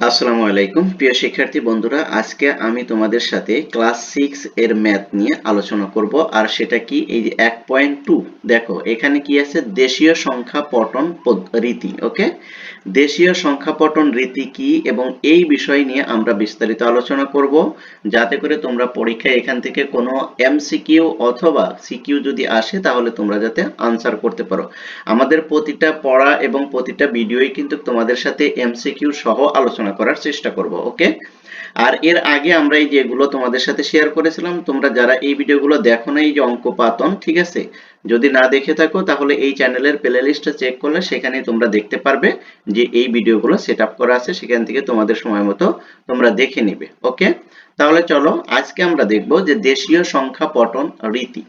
আসসালামু আলাইকুম। প্রিয় শিক্ষার্থী বন্ধুরা, আজকে আমি তোমাদের সাথে ক্লাস সিক্স এর ম্যাথ নিয়ে আলোচনা করব, আর সেটা কি? এই যে এক পয়েন্ট টু, দেখো, এখানে কি আছে? দেশীয় সংখ্যা পদ্ধ- রীতি, ওকে? দেশীয় সংখ্যা পঠন রীতি কি? এবং এই বিষয় নিয়ে আমরা বিস্তারিত আলোচনা করব, যাতে করে তোমরা পরীক্ষায় এখান থেকে কোনো এমসিকিউ অথবা সিকিউ যদি আসে, তাহলে তোমরা যাতে আনসার করতে পারো। আমাদের প্রতিটা পড়া এবং প্রতিটা ভিডিওই কিন্তু তোমাদের সাথে এমসিকিউ সহ আলোচনা করার চেষ্টা করব ওকে আর এর আগে আমরা এই যেগুলো তোমাদের সাথে শেয়ার করেছিলাম, তোমরা যারা এই ভিডিওগুলো দেখো না এই যে অঙ্ক পাতন ঠিক আছে? যদি না দেখে থাকো, তাহলে এই চ্যানেলের প্লে লিস্টটা চেক করলে সেখানে তোমরা দেখতে পারবে যে এই ভিডিওগুলো সেট আপ করা আছে, সেখান থেকে তোমাদের সময় মতো তোমরা দেখে নিবে ওকে তাহলে চলো, আজকে আমরা দেখব যে দেশীয় সংখ্যা পটন রীতি।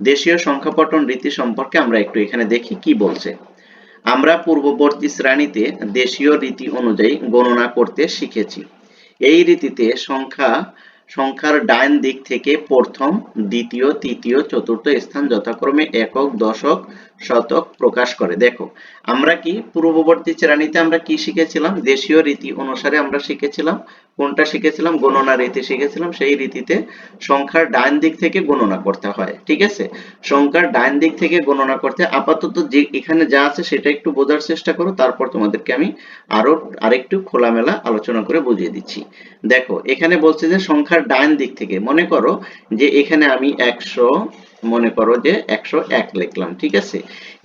দেশীয় সংখ্যা পঠন রীতি সম্পর্কে আমরা একটু এখানে দেখি কি বলছে। আমরা পূর্ববর্তী শ্রেণীতে দেশীয় রীতি অনুযায়ী গণনা করতে শিখেছি। এই রীতিতে সংখ্যা, সংখ্যার ডান দিক থেকে প্রথম, দ্বিতীয়, তৃতীয়, চতুর্থ স্থান যথাক্রমে একক, দশক শতক প্রকাশ করে। দেখো, আমরা কি পূর্ববর্তী শ্রেণীতে আমরা কি শিখেছিলাম? দেশীয় রীতি অনুসারে আমরা শিখেছিলাম। কোনটা শিখেছিলাম? গণনা রীতি শিখেছিলাম। সেই রীতিতে সংখ্যার ডান দিক থেকে গণনা করতে হয়, ঠিক আছে? সংখ্যার ডান দিক থেকে গণনা করতে আপাতত যে এখানে যা আছে সেটা একটু বোঝার চেষ্টা করো, তারপর তোমাদেরকে আমি আরও আরেকটু খোলামেলা আলোচনা করে বুঝিয়ে দিচ্ছি। দেখো, এখানে বলছে যে সংখ্যার ডান দিক থেকে, মনে করো যে এখানে আমি একশো মনে করো যে একশো এক লিখলাম, ঠিক আছে?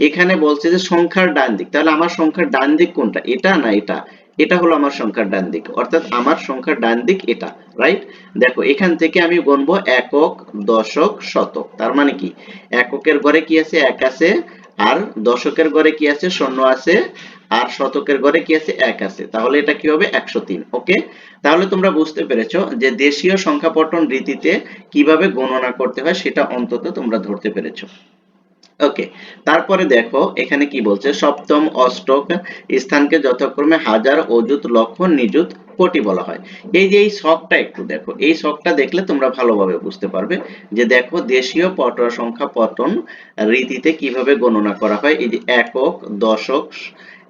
এখানে বলছে যে সংখ্যার ডান দিক, তাহলে আমার সংখ্যার ডান দিক কোনটা? এটা না এটা? এটা হলো আমার সংখ্যার ডান দিক, অর্থাৎ আমার সংখ্যার ডান দিক এটা রাইট দেখো, এখান থেকে আমি গণবো একক, দশক, শতক, তার মানে কি? এককের ঘরে কি আছে? এক আছে, আর দশকের ঘরে কি আছে? শূন্য আছে আর শতকের ঘরে কি আছে? এক আছে। তাহলে এটা কি হবে? একশো তিন। ওকে? তাহলে তোমরা বুঝতে পেরেছ যে দেশীয় সংখ্যা পঠন রীতিতে কীভাবে গণনা করতে হয় সেটা অন্তত তোমরা ধরতে পেরেছ। ওকে? তারপরে দেখো, এখানে কি বলছে? সপ্তম অষ্টক স্থানকে যথাক্রমে হাজার অযুত লক্ষ নিযুত কোটি বলা হয়। এই যে এই শখটা একটু দেখো, এই শখটা দেখলে তোমরা ভালোভাবে বুঝতে পারবে যে দেখো, দেশীয় পট, সংখ্যা পতন রীতিতে কীভাবে গণনা করা হয়। এই যে একক, দশক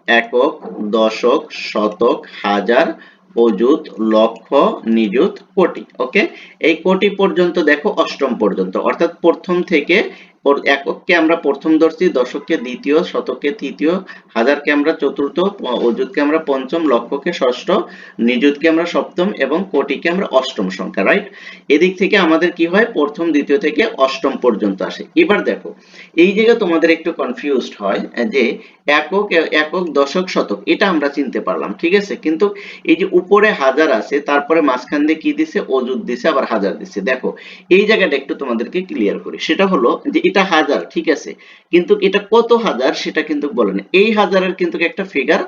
একক, দশক, শতক, হাজার, অযুত, লক্ষ, নিযুত, কোটি। ওকে এই কোটি পর্যন্ত দেখো, অষ্টম পর্যন্ত। অর্থাৎ প্রথম থেকে ওর একককে আমরা প্রথম ধরছি, দশককে দ্বিতীয়, শতককে তৃতীয়, হাজারকে আমরা চতুর্থ অযুতকে আমরা পঞ্চম, লক্ষকে ষষ্ঠ, নিযুতকে আমরা সপ্তম এবং কোটিকে আমরা অষ্টম সংখ্যা রাইট এদিক থেকে আমাদের কি হয়? প্রথম, দ্বিতীয় থেকে অষ্টম পর্যন্ত আসে। এবার দেখো, এই জায়গায় তোমাদের একটু কনফিউজড হয় যে একক একক, দশক, শতক, এটা আমরা চিনতে পারলাম, ঠিক আছে? কিন্তু এই যে উপরে হাজার আছে, তারপরে মাঝখান দিয়ে কি দিছে? অযুত দিছে, আবার হাজার দিছে। দেখো, এই জায়গাটা একটু তোমাদেরকে ক্লিয়ার করি। সেটা হলো যে এটা হাজার, ঠিক আছে? কিন্তু এটা কত হাজার সেটা কিন্তু বলেন এই হাজারের কিন্তু একটা ফিগার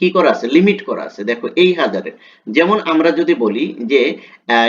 কি করা আছে? লিমিট করা আছে। দেখো, এই হাজারের। যেমন আমরা যদি বলি যে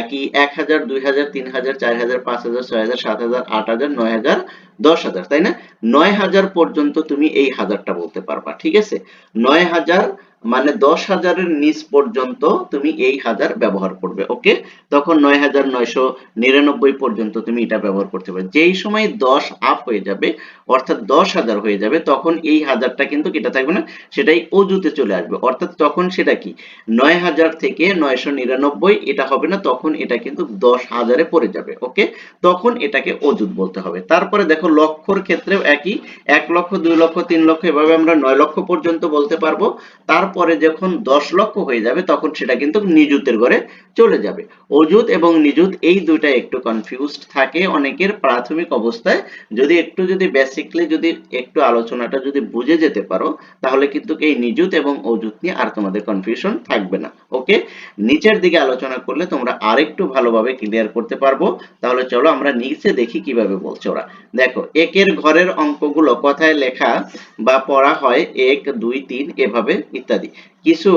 কি এক হাজার, দুই হাজার, তিন হাজার, চার হাজার, পাঁচ হাজার, ছয় হাজার, সাত হাজার, আট হাজার, নয় হাজার দশ হাজার, তাই না? নয় হাজার পর্যন্ত তুমি এই হাজারটা বলতে পারবা, ঠিক আছে? নয় হাজার মানে দশ হাজারের নিচ পর্যন্ত তুমি এই হাজার ব্যবহার করবে, ওকে? তখন নয় হাজার নয়শো নিরানব্বই পর্যন্ত তুমি এটা ব্যবহার করতে পারবে। যেই সময় দশ আপ হয়ে যাবে, অর্থাৎ দশ হাজার হয়ে যাবে, তখন এই হাজারটা কিন্তু এটা থাকবে না, সেটাই অজুতে চলে আসবে। অর্থাৎ তখন সেটা কি? নয় হাজার থেকে নয়শো নিরানব্বই এটা হবে না, তখন এটা কিন্তু দশ হাজারে পড়ে যাবে, ওকে? তখন এটাকে অজুত বলতে হবে। তারপরে দেখো লক্ষর ক্ষেত্রেও একই, এক লক্ষ, দুই লক্ষ, তিন লক্ষ, এভাবে আমরা নয় লক্ষ পর্যন্ত বলতে পারব। তারপরে যখন দশ লক্ষ হয়ে যাবে, তখন সেটা কিন্তু নিযুতের ঘরে চলে যাবে। অজুত এবং নিযুত এই দুইটা একটু কনফিউজড থাকে অনেকের প্রাথমিক অবস্থায়। যদি একটু যদি বেসিকলি যদি একটু আলোচনাটা যদি বুঝে যেতে পারো, তাহলে কিন্তু এই নিযুত এবং অজুত নিয়ে আর তোমাদের কনফিউশন থাকবে না। ওকে নিচের দিকে আলোচনা করলে তোমরা আরেকটু ভালোভাবে ক্লিয়ার করতে পারব। তাহলে চলো আমরা নিচে দেখি কীভাবে বলছে ওরা। দেখো একের ঘরের অঙ্কগুলো কথায় লেখা বা পড়া হয় এক, দুই, তিন, এভাবে ইত্যাদি। কিছু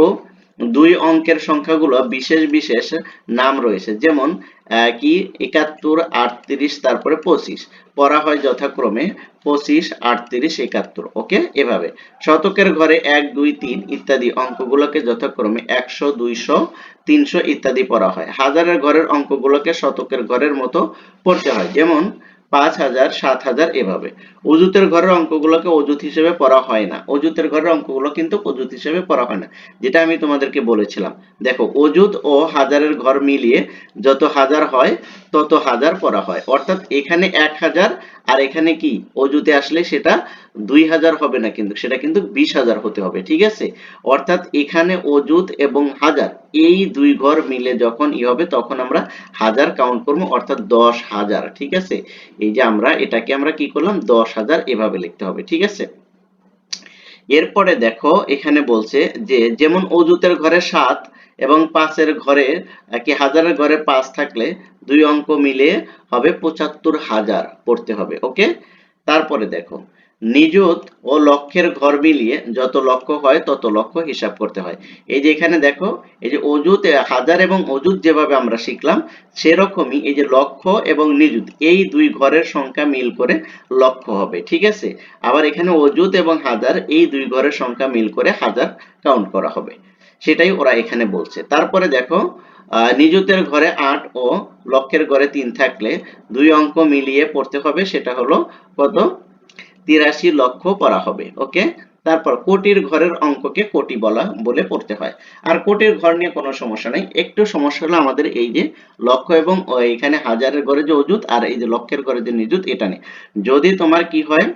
দুই অঙ্কের সংখ্যাগুলো বিশেষ বিশেষ নাম রয়েছে। যেমন কি, একাত্তর, আটত্রিশ, তারপরে পঁচিশ। পড়া হয় যথাক্রমে পঁচিশ, আটত্রিশ, একাত্তর। ওকে? এভাবে। শতকের ঘরে এক, দুই, তিন ইত্যাদি অঙ্কগুলোকে যথাক্রমে একশো, দুইশো, তিনশো ইত্যাদি পড়া হয়। হাজারের ঘরের অঙ্কগুলোকে শতকের ঘরের মতো পড়তে হয়। যেমন পাঁচ হাজার, সাত হাজার এভাবে। অজুতের ঘরের অঙ্কগুলোকে অজুত হিসেবে পড়া হয় না। অজুতের ঘরের অঙ্কগুলো কিন্তু অজুত হিসেবে পড়া হয় না, যেটা আমি তোমাদেরকে বলেছিলাম। দেখো অজুত ও হাজারের ঘর মিলিয়ে যত হাজার হয়, তত হাজার পড়া হয়। অর্থাৎ এখানে এক হাজার আর এখানে কি? অজুতে আসলে সেটা দুই হাজার হবে না কিন্তু, সেটা কিন্তু বিশ হাজার হতে হবে, ঠিক আছে? অর্থাৎ এখানে অজুত এবং হাজার, এই দুই ঘর মিলে যখন ই হবে, তখন আমরা হাজার কাউন্ট করব, অর্থাৎ দশ হাজার, ঠিক আছে? এই যে আমরা, এটাকে আমরা কি করলাম? দশ হাজার এভাবে লিখতে হবে, ঠিক আছে? এরপরে দেখো, এখানে বলছে যে, যেমন অজুতের ঘরে সাত এবং পাঁচের ঘরে, কি হাজারের ঘরে পাঁচ থাকলে দুই অঙ্ক মিলে হবে পঁচাত্তর হাজার পড়তে হবে, ওকে? তারপরে দেখো, নিযুত ও লক্ষের ঘর মিলিয়ে যত লক্ষ্য হয় তত লক্ষ্য হিসাব করতে হয়। এই যে এখানে দেখো, এই যে অজুত হাজার এবং অজুত যেভাবে আমরা শিখলাম, সেরকমই এই যে লক্ষ্য এবং নিযুত, এই দুই ঘরের সংখ্যা মিল করে লক্ষ্য হবে, ঠিক আছে? আবার এখানে অজুত এবং হাজার, এই দুই ঘরের সংখ্যা মিল করে হাজার কাউন্ট করা হবে। সেটাই ওরা এখানে বলছে। তারপরে দেখো নিযুতের ঘরে আট ও লক্ষের ঘরে তিন থাকলে দুই অঙ্ক মিলিয়ে পড়তে হবে, সেটা হলো কত? তিরাশি লক্ষ পড়া হবে, ওকে? তারপর কোটির ঘরের অঙ্ককে কোটি বলা, বলে পড়তে হয়। আর কোটির ঘর নিয়ে কোনো সমস্যা নেই। একটু সমস্যা হলো আমাদের এই যে লক্ষ এবং এখানে হাজারের ঘরে যে অজুত আর এই যে লক্ষের ঘরে যে নিযুত, এটা নেই। যদি তোমার কি হয়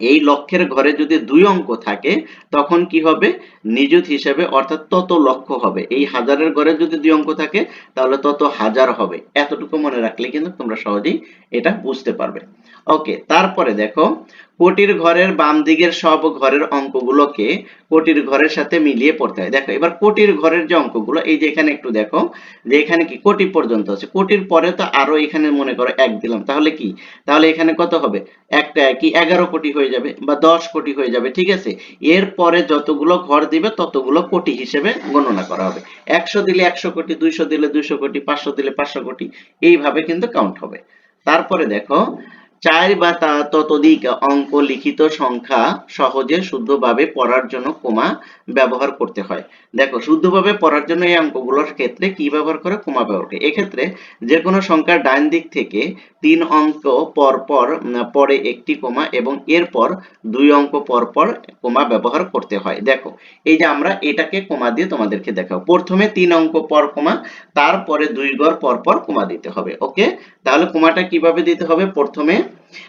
এই লক্ষ্যের ঘরে যদি দুই অঙ্ক থাকে, তখন কি হবে? নিযুত হিসেবে অর্থাৎ তত লক্ষ হবে। এই হাজারের ঘরে যদি দুই অঙ্ক থাকে, তাহলে তত হাজার হবে। এতটুকু মনে রাখলে কিন্তু তোমরা সহজেই এটা বুঝতে পারবে। ওকে তারপরে দেখো কোটির ঘরের বাম দিকের সব ঘরের অঙ্কগুলোকে কোটির ঘরের সাথে মিলিয়ে পড়তে হয়। দেখো, এবার কোটির ঘরের যে অঙ্কগুলো, এই যে এখানে একটু দেখো, যে এখানে কি কোটি পর্যন্ত আছে। কোটির পরে তো আরও এখানে মনে করো এক দিলাম। তাহলে কি? তাহলে এখানে কত হবে? একটা কি? এগারো কোটি হয়ে যাবে বা দশ কোটি হয়ে যাবে, ঠিক আছে? এর পরে যতগুলো ঘর দিবে, ততগুলো কোটি হিসেবে গণনা করা হবে। একশো দিলে একশো কোটি, দুইশো দিলে দুইশো কোটি, পাঁচশো দিলে পাঁচশো কোটি, এইভাবে কিন্তু কাউন্ট হবে। তারপরে দেখো চার বা তা ততোধিক অঙ্ক লিখিত সংখ্যা সহজে শুদ্ধভাবে পড়ার জন্য কোমা ব্যবহার করতে হয়। দেখো, শুদ্ধভাবে পড়ার জন্য এই অঙ্কগুলোর ক্ষেত্রে কি ব্যবহার করে? কোমা ব্যবহার করে। এক্ষেত্রে যে কোনো সংখ্যার ডান দিক থেকে তিন অঙ্ক পর পর পরে একটি কোমা এবং এরপর দুই অঙ্ক পর পর কোমা ব্যবহার করতে হয়। দেখো, এই যে আমরা এটাকে কোমা দিয়ে তোমাদেরকে দেখাবো। প্রথমে তিন অঙ্ক পর কোমা, তারপরে দুই ঘর পর পর কোমা দিতে হবে। ওকে? তাহলে কোমাটা কীভাবে দিতে হবে? প্রথমে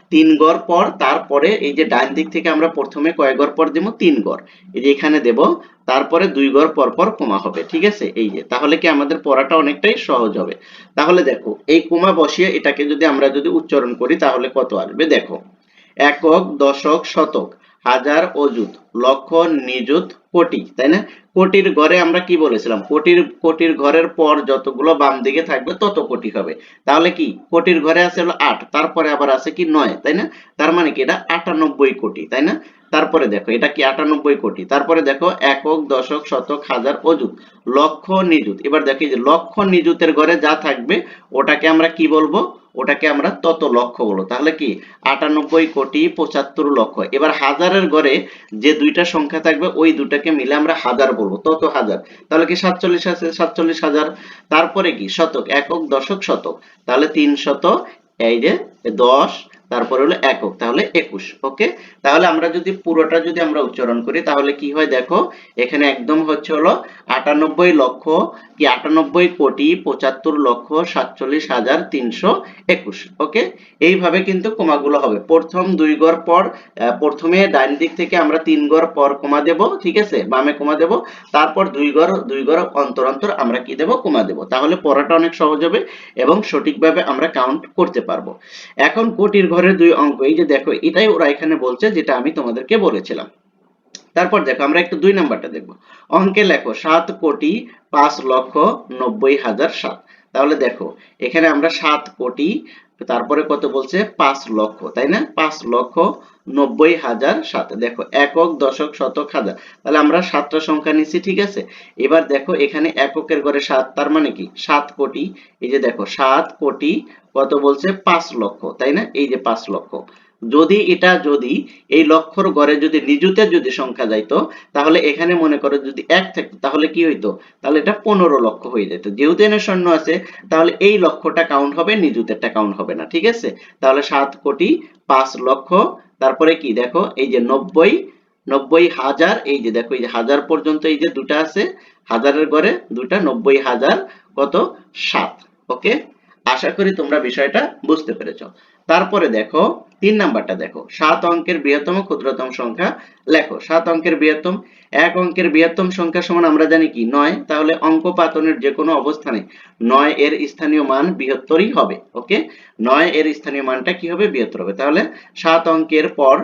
তিন গড় পর, তারপরে এই যে ডান দিক থেকে আমরা প্রথমে কয় গড় পর দেবো? তিন গড়। এই যে এখানে দেব, তারপরে দুই গড় পর পর কোমা হবে, ঠিক আছে? এই যে, তাহলে কি আমাদের পড়াটা অনেকটাই সহজ হবে। তাহলে দেখো, এই কোমা বসিয়ে এটাকে যদি আমরা যদি উচ্চারণ করি, তাহলে কত আসবে? দেখো, একক, দশক, শতক। হাজার অযুত, লক্ষ নিযুত কোটি, তাই না? কোটির ঘরে আমরা কি বলেছিলাম? কোটির কোটির ঘরের পর যতগুলো বাম দিকে থাকবে তত কোটি হবে। তাহলে কি? কোটির ঘরে আছে হলো আট, তারপরে আবার আছে কি নয়, তাই না? তার মানে কি? এটা আটানব্বই কোটি, তাই না? তারপরে দেখো, এটা কি আটানব্বই কোটি? তারপরে দেখো, একক, দশক, শতক, হাজার অযুত, লক্ষ নিযুত। এবার দেখো যে লক্ষ নিযুতের ঘরে যা থাকবে, ওটাকে আমরা কি বলব? ওটাকে আমরা তত লক্ষ বলো তাহলে কি? আটানব্বই কোটি পঁচাত্তর লক্ষ। এবার হাজারের ঘরে যে দুইটা সংখ্যা থাকবে, ওই দুটাকে মিলে আমরা হাজার বলব, তত হাজার। তাহলে কি সাতচল্লিশ আছে? সাতচল্লিশ হাজার। তারপরে কি? শতক, একক, দশক, শতক। তাহলে তিন শত এই যে দশ তারপরে হলো একক, তাহলে একুশ ওকে তাহলে আমরা যদি পুরোটা যদি আমরা উচ্চারণ করি, তাহলে কি হয় দেখো, এখানে একদম হচ্ছে হলো আটানব্বই লক্ষ কি আটানব্বই কোটি পঁচাত্তর লক্ষ সাতচল্লিশ হাজার তিনশো একুশ ওকে এইভাবে কিন্তু কমাগুলো হবে। প্রথম দুই গড় পর প্রথমে ডাইন দিক থেকে আমরা তিন গড় পর কমা দেব, ঠিক আছে? বামে কমা দেব, তারপর দুই গড় দুই গড় অন্তর অন্তর আমরা কি দেব? কমা দেব। তাহলে পড়াটা অনেক সহজ হবে এবং সঠিকভাবে আমরা কাউন্ট করতে পারব। এখন কোটির ঘরের দুই অঙ্ক এই যে দেখো, এটাই ওরা এখানে বলছে যেটা আমি তোমাদেরকে বলেছিলাম। তারপর দেখো, আমরা একটু দুই নাম্বারটা দেখব। অঙ্কে লেখো, সাত কোটি পাঁচ লক্ষ নব্বই হাজার সাত। তাহলে দেখো, এখানে আমরা সাত কোটি, তারপরে কত বলছে? পাঁচ লক্ষ, তাই না? পাঁচ লক্ষ নব্বই হাজার সাত, দেখো একক, দশক, শতক, হাজার। তাহলে আমরা সাতটা সংখ্যা নিচ্ছি, ঠিক আছে? এবার দেখো এখানে এককের ঘরে সাত, তার মানে কি? সাত কোটি, এই যে দেখো, সাত কোটি কত বলছে? পাঁচ লক্ষ, তাই না? এই যে পাঁচ লক্ষ। যদি এটা যদি এই লক্ষর গড়ে যদি নিজুতে যদি সংখ্যা যাইতো, তাহলে এখানে মনে করো যদি এক থাকতো, তাহলে কি হইতো? তাহলে এটা পনেরো লক্ষ হয়ে যেত। যেহেতু এনে শূন্য আছে, তাহলে এই লক্ষটা কাউন্ট হবে নিজুতেরটা কাউন্ট হবে না, ঠিক আছে? তাহলে সাত কোটি পাঁচ লক্ষ তারপরে কি? দেখো, এই যে নব্বই নব্বই হাজার, এই যে দেখো, এই যে হাজার পর্যন্ত এই যে দুটা আছে, হাজারের ঘরে দুটা, নব্বই হাজার কত? সাত। ওকে? আশা করি তোমরা বিষয়টা বুঝতে পেরেছ। তারপরে দেখো, তিন নাম্বারটা দেখো, সাত অঙ্কের বৃহত্তম ক্ষুদ্রতম সংখ্যা লেখো, সাত অঙ্কের বৃহত্তম, এক অঙ্কের বৃহত্তম সংখ্যা সমান আমরা জানি কি? নয়, তাহলে অঙ্ক পাতনের যে কোনো অবস্থানে নয় এর স্থানীয় মান বৃহত্তরই হবে ওকে নয় এর স্থানীয় মানটা কি হবে? বৃহত্তর হবে। তাহলে সাত অঙ্কের পর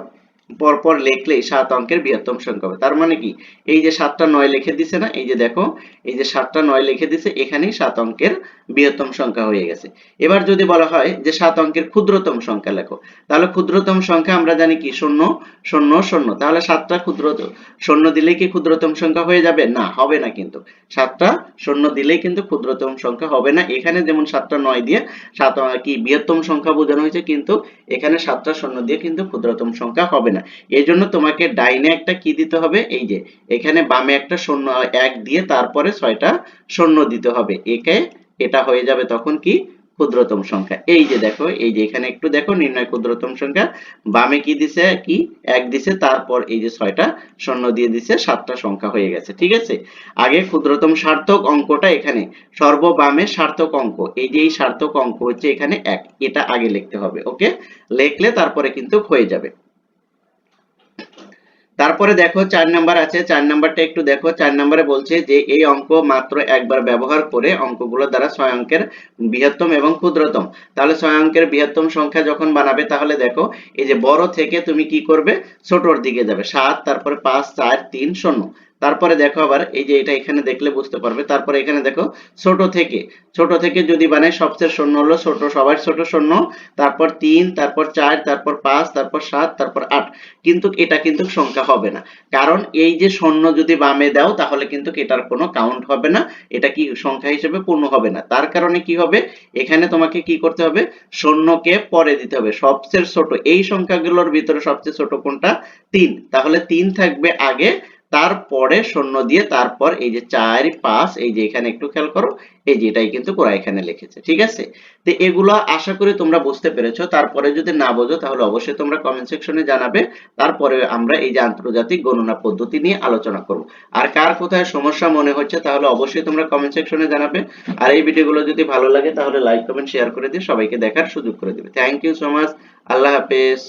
পরপর লিখলেই সাত অঙ্কের বৃহত্তম সংখ্যা হবে। তার মানে কি? এই যে সাতটা নয় লিখে দিছে না, এই যে দেখো, এই যে সাতটা নয় লিখে দিছে, এখানেই সাত অঙ্কের বৃহত্তম সংখ্যা হয়ে গেছে। এবার যদি বলা হয় যে সাত অঙ্কের ক্ষুদ্রতম সংখ্যা লেখো, তাহলে ক্ষুদ্রতম সংখ্যা আমরা জানি কি? শূন্য শূন্য শূন্য। তাহলে সাতটা ক্ষুদ্র, শূন্য দিলে কি ক্ষুদ্রতম সংখ্যা হয়ে যাবে? না, হবে না কিন্তু। সাতটা, শূন্য দিলেই কিন্তু ক্ষুদ্রতম সংখ্যা হবে না। এখানে যেমন সাতটা নয় দিয়ে সাত, কি বৃহত্তম সংখ্যা বোঝানো হয়েছে, কিন্তু এখানে সাতটা, শূন্য দিয়ে কিন্তু ক্ষুদ্রতম সংখ্যা হবে না। এই জন্য তোমাকে ডাইনে একটা কি দিতে হবে? এই যে, এখানে বামে একটা শূন্য, এক দিয়ে তারপরে ছয়টা শূন্য দিতে হবে। একে এটা হয়ে যাবে তখন কি? ক্ষুদ্রতম সংখ্যা। এই যে দেখো, এই যে এখানে একটু দেখো, নির্ণয় ক্ষুদ্রতম সংখ্যা। বামে কি দিছে? কি? এক দিছে, তারপর এই যে ছয়টা শূন্য দিয়ে দিছে, সাতটা সংখ্যা হয়ে গেছে। ঠিক আছে? আগে ক্ষুদ্রতম সার্থক অঙ্কটা এখানে। সর্ব বামে সার্থক অঙ্ক। এই যে এই সার্থক অঙ্ক হচ্ছে এখানে এক। এটা আগে লিখতে হবে, ওকে? লিখলে তারপরে কিন্তু হয়ে যাবে। তারপরে দেখো চার নাম্বার আছে, চার নাম্বারটা একটু দেখো, চার নাম্বারে বলছে যে এই অঙ্ক মাত্র একবার ব্যবহার করে অঙ্কগুলো দ্বারা ছয় অঙ্কের বৃহত্তম এবং ক্ষুদ্রতম। তাহলে ছয় অঙ্কের বৃহত্তম সংখ্যা যখন বানাবে, তাহলে দেখো এই যে বড় থেকে তুমি কি করবে? ছোটর দিকে যাবে। সাত, তারপরে পাঁচ, চার, তিন, শূন্য। তারপরে দেখো আবার, এই যে এটা এখানে দেখলে বুঝতে পারবে। তারপরে এখানে দেখো, ছোট থেকে ছোট থেকে যদি বানাই, সবচেয়ে শূন্য হলো ছোট, সবার ছোট শূন্য, তারপর তিন, তারপর চার, তারপর পাঁচ, তারপর সাত, তারপর আট। কিন্তু এটা কিন্তু সংখ্যা হবে না। কারণ এই যে শূন্য যদি বামে দাও, তাহলে কিন্তু এটার কোনো কাউন্ট হবে না। এটা কি সংখ্যা হিসেবে পূর্ণ হবে না। তার কারণে কি হবে? এখানে তোমাকে কি করতে হবে? শূন্যকে পরে দিতে হবে। সবচেয়ে ছোট, এই সংখ্যাগুলোর ভিতরে সবচেয়ে ছোট কোনটা? তিন। তাহলে তিন থাকবে আগে তারপরে শূন্য দিয়ে তারপর এই যে চার পাঁচ, এই যে এখানে একটু খেয়াল করো, এই যে এটাই কিন্তু কোরা এখানে লিখেছে, ঠিক আছে? তো এগুলো আশা করি তোমরা বুঝতে পেরেছ। তারপরে যদি না বোঝো, তাহলে অবশ্যই তোমরা কমেন্ট সেকশনে জানাবে। তারপরে আমরা এই যে আন্তর্জাতিক গণনা পদ্ধতি নিয়ে আলোচনা করব। আর কার কোথায় সমস্যা মনে হচ্ছে, তাহলে অবশ্যই তোমরা কমেন্ট সেকশনে জানাবে। আর এই ভিডিওগুলো যদি ভালো লাগে, তাহলে লাইক কমেন্ট শেয়ার করে দিয়ে সবাইকে দেখার সুযোগ করে দিবে। থ্যাংক ইউ সো মাচ আল্লাহ হাফেজ।